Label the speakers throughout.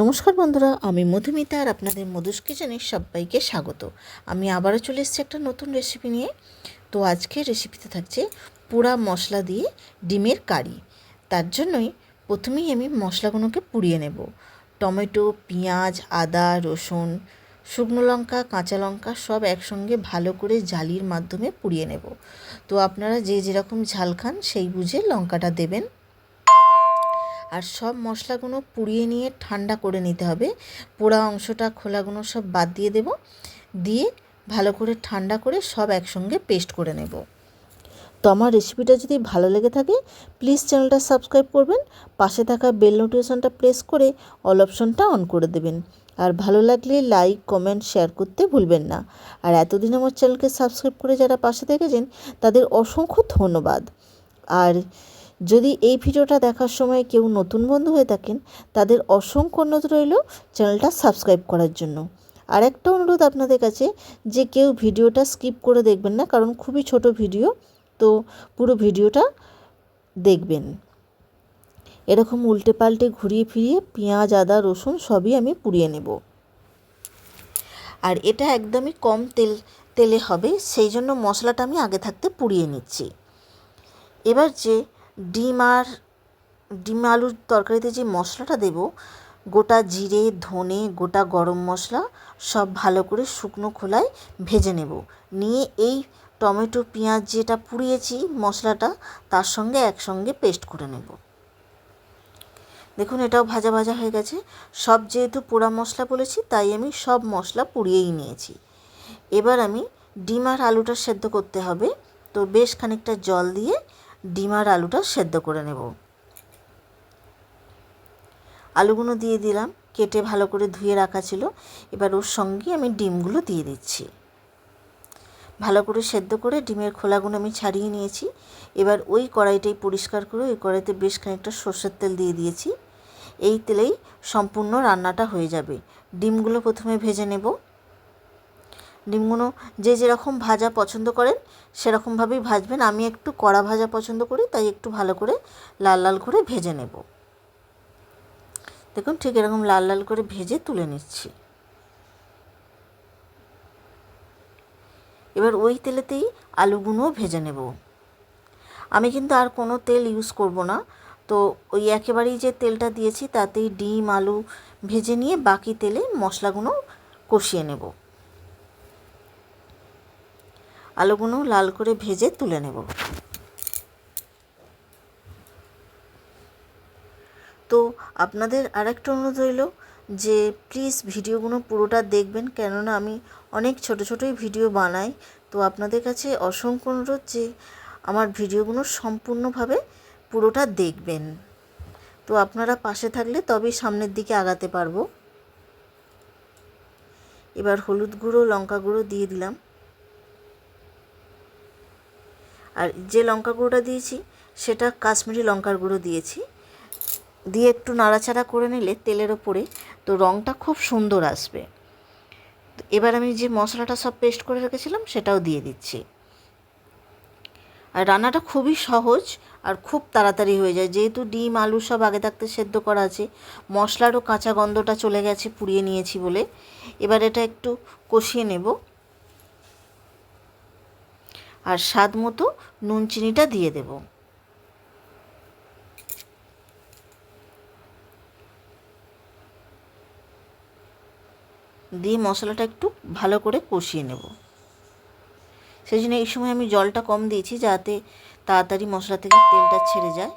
Speaker 1: নমস্কার বন্ধুরা, আমি মধুমিতা আর আপনাদের মধুস কিচেনে সবাইকে স্বাগত। আমি আবারও চলে এসেছি একটা নতুন রেসিপি নিয়ে। তো আজকে রেসিপিতে থাকছে পোড়া মশলা দিয়ে ডিমের কারি। তার জন্যই প্রথমেই আমি মশলাগুলোকে পুড়িয়ে নেব। টমেটো, পেঁয়াজ, আদা, রসুন, শুকনো লঙ্কা, কাঁচা লঙ্কা সব একসঙ্গে ভালো করে জালির মাধ্যমে পুড়িয়ে নেব। তো আপনারা যে যেরকম ঝাল খান সেই বুঝে লঙ্কাটা দেবেন। আর সব মশলাগুলো পুড়িয়ে নিয়ে ঠান্ডা করে নিতে হবে। পোড়া অংশটা, খোলাগুলো সব বাদ দিয়ে দেব। দিয়ে ভালো করে ঠান্ডা করে সব একসঙ্গে পেস্ট করে নেব। তো আমার রেসিপিটা যদি ভালো লেগে থাকে, প্লিজ চ্যানেলটা সাবস্ক্রাইব করবেন। পাশে থাকা বেল নোটিফিকেশনটা প্রেস করে অল অপশনটা অন করে দেবেন। আর ভালো লাগলে লাইক, কমেন্ট, শেয়ার করতে ভুলবেন না। আর এতদিন আমার চ্যানেলকে সাবস্ক্রাইব করে যারা পাশে থেকেছেন, তাদের অসংখ্য ধন্যবাদ। আর যদি এই ভিডিওটা দেখার সময় কেউ নতুন বন্ধু হয়ে থাকেন, তাদের অসংখ্য অনুরোধ রইল চ্যানেলটা সাবস্ক্রাইব করার জন্য। আর একটা অনুরোধ আপনাদের কাছে, যে কেউ ভিডিওটা স্কিপ করে দেখবেন না, কারণ খুবই ছোট ভিডিও, তো পুরো ভিডিওটা দেখবেন। এরকম উল্টে পাল্টে ঘুরিয়ে ফিরিয়ে পেঁয়াজ, আদা, রসুন সবই আমি পুড়িয়ে নেব। আর এটা একদমই কম তেল, তেলে হবে, সেই জন্য মশলাটা আমি আগে থাকতে পুড়িয়ে নিচ্ছি। এবার যে ডিম আর ডিম আলুর তরকারিতে যে মশলাটা দেব, গোটা জিরে, ধনে, গোটা গরম মশলা, সব ভালো করে শুকনো খোলায় ভেজে নেব। নিয়ে এই টমেটো, পেঁয়াজ যেটা পুড়িয়েছি মশলাটা, তার সঙ্গে একসঙ্গে পেস্ট করে নেব। দেখুন, এটাও ভাজা ভাজা হয়ে গেছে। সব যেহেতু পোড়া মশলা বলেছি, তাই আমি সব মশলা পুড়িয়েই নিয়েছি। এবার আমি ডিম আর আলুটা সেদ্ধ করতে হবে। তো বেশ খানিকটা জল দিয়ে ডিম আর আলুটা সেদ্ধ করে নেব। আলুগুলো দিয়ে দিলাম, কেটে ভালো করে ধুয়ে রাখা ছিল। এবার ওর সঙ্গে আমি ডিমগুলো দিয়ে দিচ্ছি। ভালো করে সেদ্ধ করে ডিমের খোলাগুলো আমি ছাড়িয়ে নিয়েছি। এবার ওই কড়াইটাই পরিষ্কার করে ওই কড়াইতে বেশ খানিকটা সর্ষের তেল দিয়ে দিয়েছি। এই তেলেই সম্পূর্ণ রান্নাটা হয়ে যাবে। ডিমগুলো প্রথমে ভেজে নেব। ডিমগুলো যে যেরকম ভাজা পছন্দ করেন, সেরকমভাবেই ভাজবেন। আমি একটু কড়া ভাজা পছন্দ করি, তাই একটু ভালো করে লাল লাল করে ভেজে নেব। দেখুন, ঠিক এরকম লাল লাল করে ভেজে তুলে নিচ্ছি। এবার ওই তেলেতেই আলুগুলোও ভেজে নেব। আমি কিন্তু আর কোনো তেল ইউজ করব না। তো ওই একেবারেই যে তেলটা দিয়েছি, তাতেই ডিম, আলু ভেজে নিয়ে বাকি তেলে মশলাগুলো কষিয়ে নেব। আলুগুলো লাল করে ভেজে তুলে নেব। তো আপনাদের আরেকটা অনুরোধ রইল যে প্লিজ ভিডিওগুলো পুরোটা দেখবেন, কেননা আমি অনেক ছোট ছোটোই ভিডিও বানাই। তো আপনাদের কাছে অসংখ্য অনুরোধ যে আমার ভিডিওগুলো সম্পূর্ণভাবে পুরোটা দেখবেন। তো আপনারা পাশে থাকলে তবেই সামনের দিকে আগাতে পারব। এবার হলুদ গুঁড়ো, লঙ্কা গুঁড়ো দিয়ে দিলাম আর যে লঙ্কা গুঁড়োটা দিয়েছি, সেটা কাশ্মীরি লঙ্কার গুঁড়ো দিয়েছি। দিয়ে একটু নাড়াচাড়া করে নিলে তেলের ওপরে তো রঙটা খুব সুন্দর আসবে। এবার আমি যে মশলাটা সব পেস্ট করে রেখেছিলাম, সেটাও দিয়ে দিচ্ছি। আর রান্নাটা খুবই সহজ আর খুব তাড়াতাড়ি হয়ে যায়। যেহেতু ডিম, আলু সব আগে থাকতে সেদ্ধ করা আছে, মশলারও কাঁচা গন্ধটা চলে গেছে, পুড়িয়ে নিয়েছি বলে। এবার এটা একটু কষিয়ে নেব। আর স্বাদ মতো নুন চিনিটা দিয়ে দেব। দিয়ে মশলাটা একটু ভালো করে কষিয়ে নেব। সেই জন্য এই সময় আমি জলটা কম দিয়েছি যাতে তাড়াতাড়ি মশলা থেকে তেলটা ছেড়ে যায়।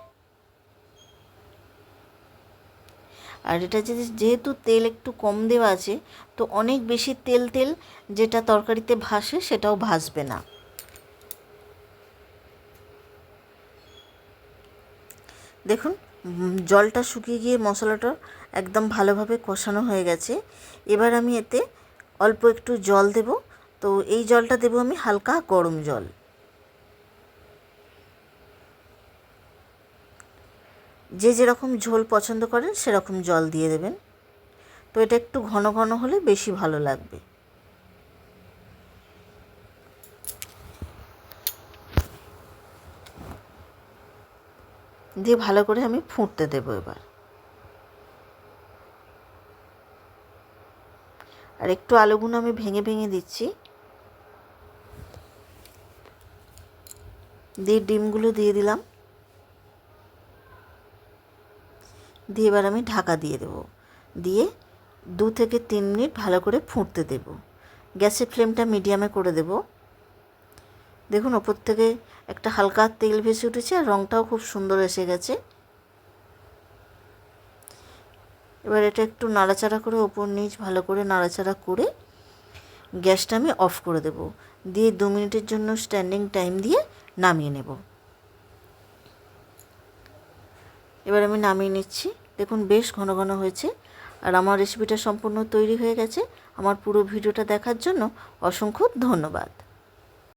Speaker 1: আর এটা যদি যেহেতু তেল একটু কম দেওয়া আছে, তো অনেক বেশি তেল তেল যেটা তরকারিতে ভাসে সেটাও ভাসবে না। দেখুন জলটা শুকিয়ে গিয়ে মশলাটা একদম ভালোভাবে কষানো হয়ে গেছে। এবার আমি এতে অল্প একটু জল দেব। তো এই জলটা দেব আমি হালকা গরম জল। যে যেরকম ঝোল পছন্দ করেন, সেরকম জল দিয়ে দেবেন। তো এটা একটু ঘন ঘন হলে বেশি ভালো লাগবে। দিয়ে ভালো করে আমি ফুটতে দেবো এবার। আর একটু আলুগুলো আমি ভেঙে ভেঙে দিচ্ছি। দিয়ে ডিমগুলো দিয়ে দিলাম। দিয়ে এবার আমি ঢাকা দিয়ে দেবো। দিয়ে দু থেকে তিন মিনিট ভালো করে ফুটতে দেব। গ্যাসের ফ্লেমটা মিডিয়ামে করে দেব। দেখুন, ওপর থেকে একটা হালকা তেল ভেসে উঠেছে আর রঙটাও খুব সুন্দর এসে গেছে। এবার এটা একটু নাড়াচাড়া করে ওপর নিচ ভালো করে নাড়াচাড়া করে গ্যাসটা আমি অফ করে দেব। দিয়ে দু মিনিটের জন্য স্ট্যান্ডিং টাইম দিয়ে নামিয়ে নেব। এবার আমি নামিয়ে নিচ্ছি। দেখুন, বেশ ঘন ঘন হয়েছে আর আমার রেসিপিটা সম্পূর্ণ তৈরি হয়ে গেছে। আমার পুরো ভিডিওটা দেখার জন্য অসংখ্য ধন্যবাদ।